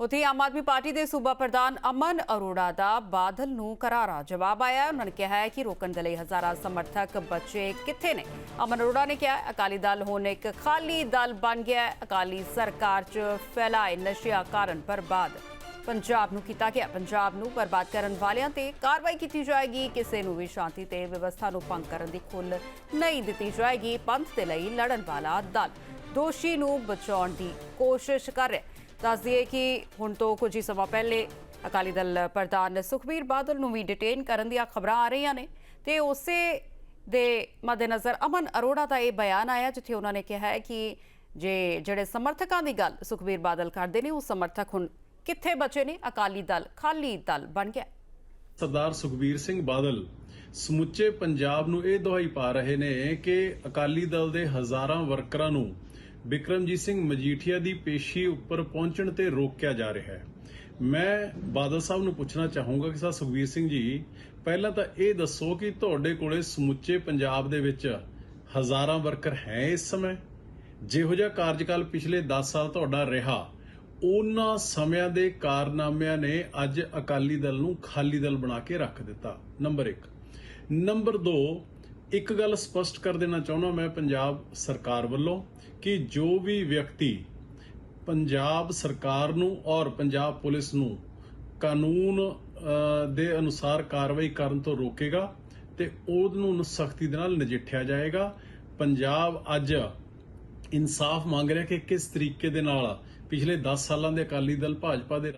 ਉਥੇ ਆਮ ਆਦਮੀ ਪਾਰਟੀ ਦੇ ਸੂਬਾ ਪ੍ਰਧਾਨ ਅਮਨ ਅਰੋੜਾ ਦਾ ਬਾਦਲ ਨੂੰ ਕਰਾਰਾ ਜਵਾਬ ਆਇਆ। ਹੈ। ਉਹਨਾਂ ਨੇ ਕਿਹਾ ਹੈ ਕਿ ਰੋਕਣ ਦੇ ਲਈ ਹਜ਼ਾਰਾਂ ਸਮਰਥਕ ਬੱਚੇ ਕਿੱਥੇ ਨੇ? ਅਮਨ ਅਰੋੜਾ ਨੇ ਕਿਹਾ, ਅਕਾਲੀ ਦਲ ਹੁਣ ਇੱਕ ਖਾਲੀ ਦਲ ਬਣ ਗਿਆ ਅਕਾਲੀ ਸਰਕਾਰ 'ਚ ਫੈਲਾਏ ਨਸ਼ਿਆਂ ਕਾਰਨ ਬਰਬਾਦ। ਪੰਜਾਬ ਨੂੰ ਕੀਤਾ ਗਿਆ, ਪੰਜਾਬ ਨੂੰ ਬਰਬਾਦ ਕਰਨ ਵਾਲਿਆਂ ਤੇ ਕਾਰਵਾਈ ਕੀਤੀ ਜਾਏਗੀ। ਕਿਸੇ ਨੂੰ ਵੀ ਸ਼ਾਂਤੀ ਤੇ ਵਿਵਸਥਾ ਨੂੰ ਭੰਗ ਕਰਨ ਦੀ ਖੁੱਲ ਨਹੀਂ ਦਿੱਤੀ ਜਾਏਗੀ। ਪੰਥ ਦੇ ਲਈ ਲੜਨ ਵਾਲਾ ਦਲ। ਦੋਸ਼ੀ ਨੂੰ ਬਚਾਉਣ ਦੀ ਕੋਸ਼ਿਸ਼ ਕਰ ਰਿਹਾ ਹੈ। ਦੱਸ ਦਈਏ ਕਿ ਹੁਣ ਤੋਂ ਕੁਝ ਹੀ ਸਮਾਂ ਪਹਿਲੇ ਅਕਾਲੀ ਦਲ ਪ੍ਰਧਾਨ ਸੁਖਬੀਰ ਬਾਦਲ ਨੂੰ ਵੀ ਡਿਟੇਨ ਕਰਨ ਦੀਆਂ ਖਬਰਾਂ ਆ ਰਹੀਆਂ ਨੇ ਤੇ ਉਸੇ ਦੇ ਮੱਦੇਨਜ਼ਰ ਅਮਨ ਅਰੋੜਾ ਦਾ ਇਹ ਬਿਆਨ ਆਇਆ, ਜਿੱਥੇ ਉਹਨਾਂ ਨੇ ਕਿਹਾ ਹੈ ਕਿ ਜੇ ਜਿਹੜੇ ਸਮਰਥਕਾਂ ਦੀ ਗੱਲ ਸੁਖਬੀਰ ਬਾਦਲ ਕਰਦੇ ਨੇ, ਉਹ ਸਮਰਥਕ ਹੁਣ ਕਿੱਥੇ ਬਚੇ ਨੇ ਅਕਾਲੀ ਦਲ ਖਾਲੀ ਦਲ ਬਣ ਗਿਆ ਸਰਦਾਰ ਸੁਖਬੀਰ ਸਿੰਘ ਬਾਦਲ ਸਮੁੱਚੇ ਪੰਜਾਬ ਨੂੰ ਇਹ ਦੁਹਾਈ ਪਾ ਰਹੇ ਨੇ ਕਿ ਅਕਾਲੀ ਦਲ ਦੇ ਹਜ਼ਾਰਾਂ ਵਰਕਰਾਂ ਨੂੰ ਬਿਕਰਮਜੀਤ ਸਿੰਘ ਮਜੀਠੀਆ ਦੀ ਪੇਸ਼ੀ ਉੱਪਰ ਪਹੁੰਚਣ ਤੇ ਰੋਕਿਆ ਜਾ ਰਿਹਾ ਹੈ। ਮੈਂ ਬਾਦਲ ਸਾਹਿਬ ਨੂੰ ਪੁੱਛਣਾ ਚਾਹੂੰਗਾ ਕਿ ਸਰ ਸੁਖਬੀਰ ਸਿੰਘ ਜੀ, ਪਹਿਲਾਂ ਤਾਂ ਇਹ ਦੱਸੋ ਕਿ ਤੁਹਾਡੇ ਕੋਲੇ ਸਮੁੱਚੇ ਪੰਜਾਬ ਦੇ ਵਿੱਚ ਹਜ਼ਾਰਾਂ ਵਰਕਰ ਹੈ ਇਸ ਸਮੇਂ? ਜਿਹੋ ਜਿਹਾ ਕਾਰਜਕਾਲ ਪਿਛਲੇ 10 ਸਾਲ ਤੁਹਾਡਾ ਰਿਹਾ, ਉਹਨਾਂ ਸਮਿਆਂ ਦੇ ਕਾਰਨਾਮਿਆਂ ਨੇ ਅੱਜ ਅਕਾਲੀ ਦਲ ਨੂੰ ਖਾਲੀ ਦਲ ਬਣਾ ਕੇ ਰੱਖ ਦਿੱਤਾ। ਨੰਬਰ 1 ਨੰਬਰ 2 ਇੱਕ ਗੱਲ ਸਪਸ਼ਟ ਕਰ ਦੇਣਾ ਚਾਹੁੰਦਾ ਮੈਂ ਪੰਜਾਬ ਸਰਕਾਰ ਵੱਲੋਂ ਕਿ ਜੋ ਵੀ ਵਿਅਕਤੀ ਪੰਜਾਬ ਸਰਕਾਰ ਨੂੰ ਔਰ ਪੰਜਾਬ ਪੁਲਿਸ ਨੂੰ ਕਾਨੂੰਨ ਦੇ ਅਨੁਸਾਰ ਕਾਰਵਾਈ ਕਰਨ ਤੋਂ ਰੋਕੇਗਾ ਤੇ ਉਹਨੂੰ ਸਖਤੀ ਦੇ ਨਾਲ ਨਜਿੱਠਿਆ ਜਾਏਗਾ। ਪੰਜਾਬ ਅੱਜ ਇਨਸਾਫ ਮੰਗ ਰਿਹਾ ਕਿ ਕਿਸ ਤਰੀਕੇ ਦੇ ਨਾਲ ਪਿਛਲੇ 10 ਸਾਲਾਂ ਦੇ ਅਕਾਲੀ ਦਲ ਭਾਜਪਾ ਦੇ